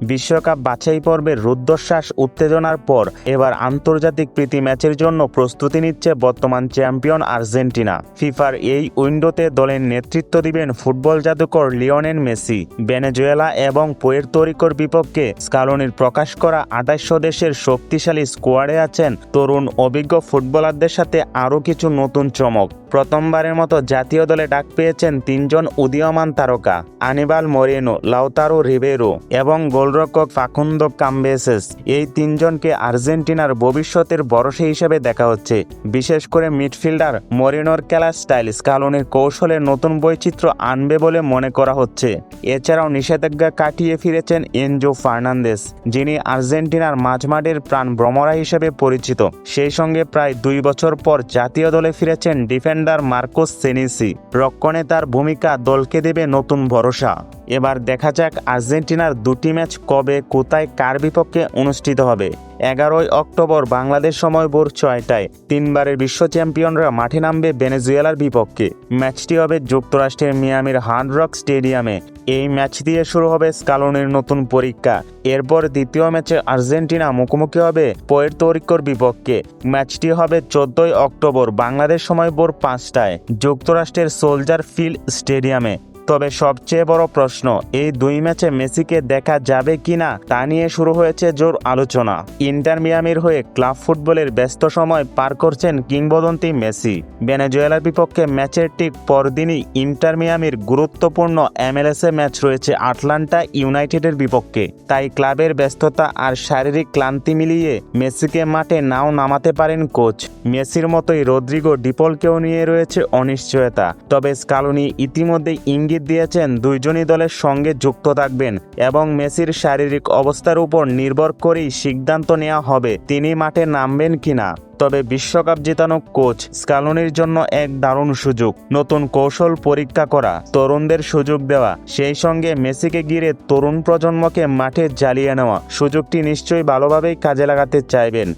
বিশ্বকাপ বাছাই পর্বের রুদ্ধশ্বাস উত্তেজনার পর এবার আন্তর্জাতিক প্রীতি ম্যাচের জন্য প্রস্তুতি নিচ্ছে বর্তমান চ্যাম্পিয়ন আর্জেন্টিনা। ফিফার এই উইন্ডোতে দলের নেতৃত্ব দিবেন ফুটবল জাদুকর লিওনেন মেসি। ভেনেজুয়েলা এবং পোয়ের্তোরিকোর বিপক্ষে স্কালোনির প্রকাশ করা আঠাশশো দেশের শক্তিশালী স্কোয়াডে আছেন তরুণ অভিজ্ঞ ফুটবলারদের সাথে আরও কিছু নতুন চমক। প্রথমবারের মতো জাতীয় দলে ডাক পেয়েছেন তিনজন উদীয়মান তারকা, আনিবাল মরিনো, লাউতারো রিবেরো এবং গোলরক্ষক ফাকুন্দো কাম্বেসেস। এই তিনজনকে আর্জেন্টিনার ভবিষ্যতের বরসে হিসেবে দেখা হচ্ছে। বিশেষ করে মিডফিল্ডার মরিনোর খেলার স্টাইল স্কালোনির কৌশলে নতুন বৈচিত্র্য আনবে বলে মনে করা হচ্ছে। এছাড়াও নিষেধাজ্ঞা কাটিয়ে ফিরেছেন এনজো ফার্নান্দেস, যিনি আর্জেন্টিনার মাঝমাঠের প্রাণ ভ্রমরা হিসেবে পরিচিত। সেই সঙ্গে প্রায় দুই বছর পর জাতীয় দলে ফিরেছেন ডিফেন্ডার মার্কোস সেনিসি রক্ষণে তার ভূমিকা দলকে দেবে নতুন ভরসা। এবার দেখা যাক আর্জেন্টিনার দুটি ম্যাচ কবে কোথায় কার বিপক্ষে অনুষ্ঠিত হবে। এগারোই অক্টোবর বাংলাদেশ সময় ভোর ছয়টায়। তিনবারের বিশ্ব চ্যাম্পিয়নরা মাঠে নামবে ভেনেজুয়েলার বিপক্ষে। ম্যাচটি হবে যুক্তরাষ্ট্রের মিয়ামির হার্ড রক স্টেডিয়ামে। এই ম্যাচ দিয়ে শুরু হবে স্কালোনের নতুন পরীক্ষা। এরপর দ্বিতীয় ম্যাচে আর্জেন্টিনা মুখোমুখি হবে পোয়ের্তোরিকোর বিপক্ষে। ম্যাচটি হবে চোদ্দই অক্টোবর বাংলাদেশ সময় ভোর পাঁচটায় যুক্তরাষ্ট্রের সোলজার ফিল্ড স্টেডিয়ামে। তবে সবচেয়ে বড় প্রশ্ন, এই দুই ম্যাচে মেসিকে দেখা যাবে কিনা তা নিয়ে শুরু হয়েছে জোর আলোচনা। ইন্টার মিয়ামির হয়ে ক্লাব ফুটবলের ব্যস্ত সময় পার করছেন কিংবদন্তি মেসি। ভেনেজুয়েলার বিপক্ষে ম্যাচের ঠিক পরদিনই ইন্টার মিয়ামির গুরুত্বপূর্ণ এমএলএসএ ম্যাচ রয়েছে আটলান্টা ইউনাইটেডের বিপক্ষে। তাই ক্লাবের ব্যস্ততা আর শারীরিক ক্লান্তি মিলিয়ে মেসিকে মাঠে নাও নামাতে পারেন কোচ। মেসির মতোই রদ্রিগো ডিপলকেও নিয়ে রয়েছে অনিশ্চয়তা। তবে স্কালুনি ইতিমধ্যেই ইঙ্গিত দিয়েছেন দুইজনই দলের সঙ্গে যুক্ত থাকবেন এবং মেসির শারীরিক অবস্থার উপর নির্ভর করেই সিদ্ধান্ত নেওয়া হবে, তিনি মাঠে নামবেন কিনা। তবে বিশ্বকাপ জেতানো কোচ স্কালোনির জন্য এক দারুণ সুযোগ, নতুন কৌশল পরীক্ষা করা, তরুণদের সুযোগ দেওয়া, সেই সঙ্গে মেসিকে ঘিরে তরুণ প্রজন্মকে মাঠে জ্বালিয়ে নেওয়া, সুযোগটি নিশ্চয়ই ভালোভাবেই কাজে লাগাতে চাইবেন।